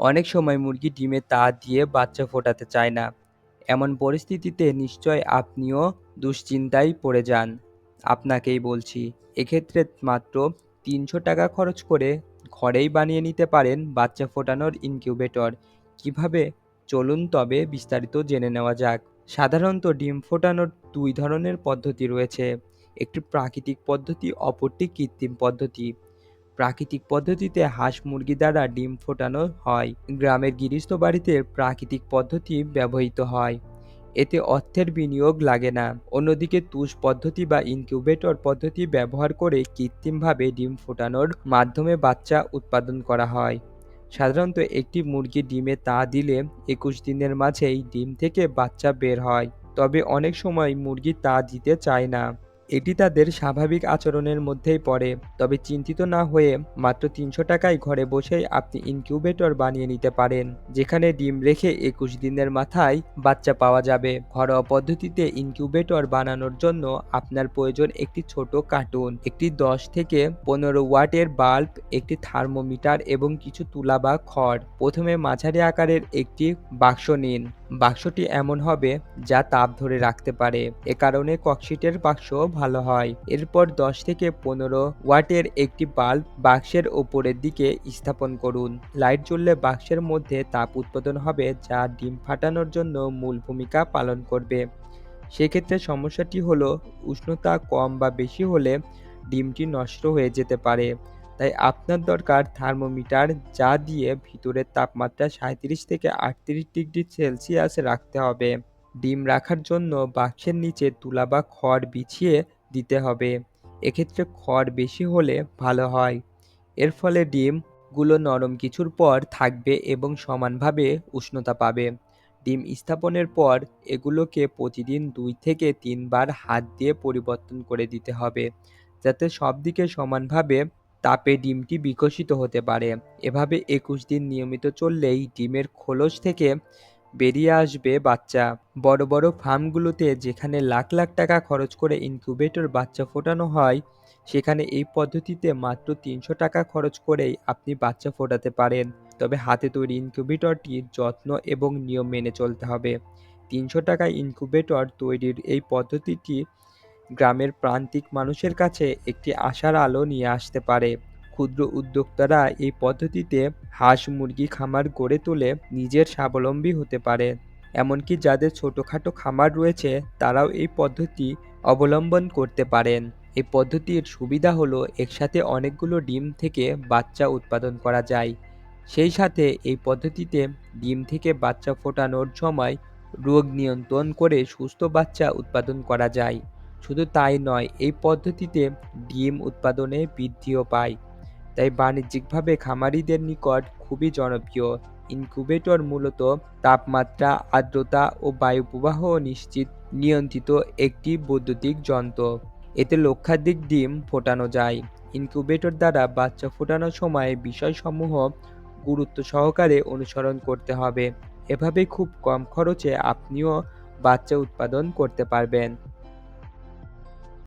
অনেক সময় মুরগি ডিমে তা দিয়ে বাচ্চা ফোটাতে চায় না। এমন পরিস্থিতিতে নিশ্চয় আপনিও দুশ্চিন্তায় পড়ে যান। আপনাকেই বলছি, এক্ষেত্রে মাত্র তিনশো টাকা খরচ করে ঘরেই বানিয়ে নিতে পারেন বাচ্চা ফোটানোর ইনকিউবেটর। কীভাবে? চলুন তবে বিস্তারিত জেনে নেওয়া যাক। সাধারণত ডিম ফোটানোর দুই ধরনের পদ্ধতি রয়েছে। একটি প্রাকৃতিক পদ্ধতি, অপরটি কৃত্রিম পদ্ধতি। প্রাকৃতিক পদ্ধতিতে হাঁস মুরগি দ্বারা ডিম ফোটানো হয়। গ্রামের গৃহস্থ বাড়িতে প্রাকৃতিক পদ্ধতি ব্যবহৃত হয়। এতে অর্থের বিনিয়োগ লাগে না। অন্যদিকে তুষ পদ্ধতি বা ইনকিউবেটর পদ্ধতি ব্যবহার করে কৃত্রিমভাবে ডিম ফোটানোর মাধ্যমে বাচ্চা উৎপাদন করা হয়। সাধারণত একটি মুরগি ডিমে তা দিলে একুশ দিনের মাঝেই ডিম থেকে বাচ্চা বের হয়। তবে অনেক সময় মুরগি তা দিতে চায় না। এটি তাদের স্বাভাবিক আচরণের মধ্যেই পড়ে, তবে চিন্তিত না হয়ে মাত্র তিনশো টাকায় ঘরে বসেই আপনি ইনকিউবেটর বানিয়ে নিতে পারেন, যেখানে ডিম রেখে একুশ দিনের মাথায় বাচ্চা পাওয়া যাবে। ঘরোয়া পদ্ধতিতে ইনকিউবেটর বানানোর জন্য আপনার প্রয়োজন একটি ছোট কার্টুন, একটি দশ থেকে পনেরো ওয়াটের বাল্ব, একটি থার্মোমিটার এবং কিছু তুলা বা খড়। প্রথমে মাঝারি আকারের একটি বাক্স নিন। বাক্সটি এমন হবে যা তাপ ধরে রাখতে পারে। এ কারণে ককশিটের বাক্স ভালো হয়। এরপর দশ থেকে পনেরো ওয়াটের একটি বাল্ব বাক্সের ওপরের দিকে স্থাপন করুন। লাইট জ্বললে বাক্সের মধ্যে তাপ উৎপাদন হবে, যা ডিম ফাটানোর জন্য মূল ভূমিকা পালন করবে। সেক্ষেত্রে সমস্যাটি হলো উষ্ণতা কম বা বেশি হলে ডিমটি নষ্ট হয়ে যেতে পারে। তাই আপনার দরকার থার্মোমিটার, যা দিয়ে ভিতরের তাপমাত্রা সাঁত্রিশ থেকে আটত্রিশ ডিগ্রি সেলসিয়াস রাখতে হবে। ডিম রাখার জন্য বাক্সের নিচে তুলা বা খড় বিছিয়ে দিতে হবে। এক্ষেত্রে খড় বেশি হলে ভালো হয়। এর ফলে ডিমগুলো নরম কিছুর পর থাকবে এবং সমানভাবে উষ্ণতা পাবে। ডিম স্থাপনের পর এগুলোকে প্রতিদিন দুই থেকে তিনবার হাত দিয়ে পরিবর্তন করে দিতে হবে। যাতে সব দিকে সমানভাবে তাপে ডিমটি বিকশিত হতে পারে। এভাবে একুশ দিন নিয়মিত চললেই ডিমের খোলস থেকে বেরিয়ে আসবে বাচ্চা। বড় বড় ফার্মগুলোতে যেখানে লাখ লাখ টাকা খরচ করে ইনকিউবেটর বাচ্চা ফোটানো হয়, সেখানে এই পদ্ধতিতে মাত্র তিনশো টাকা খরচ করেই আপনি বাচ্চা ফোটাতে পারেন। তবে হাতে তৈরি ইনকিউবেটরটির যত্ন এবং নিয়ম মেনে চলতে হবে। তিনশো টাকায় ইনকিউবেটর তৈরির এই পদ্ধতিটি গ্রামের প্রান্তিক মানুষের কাছে একটি আশার আলো নিয়ে আসতে পারে। ক্ষুদ্র উদ্যোক্তারা এই পদ্ধতিতে হাঁস, মুরগি খামার গড়ে তুলে নিজের স্বাবলম্বী হতে পারে। এমনকি যাদের ছোটোখাটো খামার রয়েছে, তারাও এই পদ্ধতি অবলম্বন করতে পারেন। এই পদ্ধতির সুবিধা হলো একসাথে অনেকগুলো ডিম থেকে বাচ্চা উৎপাদন করা যায়। সেই সাথে এই পদ্ধতিতে ডিম থেকে বাচ্চা ফোটানোর সময় রোগ নিয়ন্ত্রণ করে সুস্থ বাচ্চা উৎপাদন করা যায়। শুধু তাই নয়, এই পদ্ধতিতে ডিম উৎপাদনে বৃদ্ধিও পায়। তাই বাণিজ্যিকভাবে খামারিদের নিকট খুবই জনপ্রিয়। ইনকিউবেটর মূলত তাপমাত্রা, আর্দ্রতা ও বায়ু প্রবাহ নিশ্চিত, নিয়ন্ত্রিত একটি বৈদ্যুতিক যন্ত্র। এতে লক্ষাধিক ডিম ফোটানো যায়। ইনকিউবেটর দ্বারা বাচ্চা ফোটানোর সময় বিষয়সমূহ গুরুত্ব সহকারে অনুসরণ করতে হবে। এভাবে খুব কম খরচে আপনিও বাচ্চা উৎপাদন করতে পারবেন।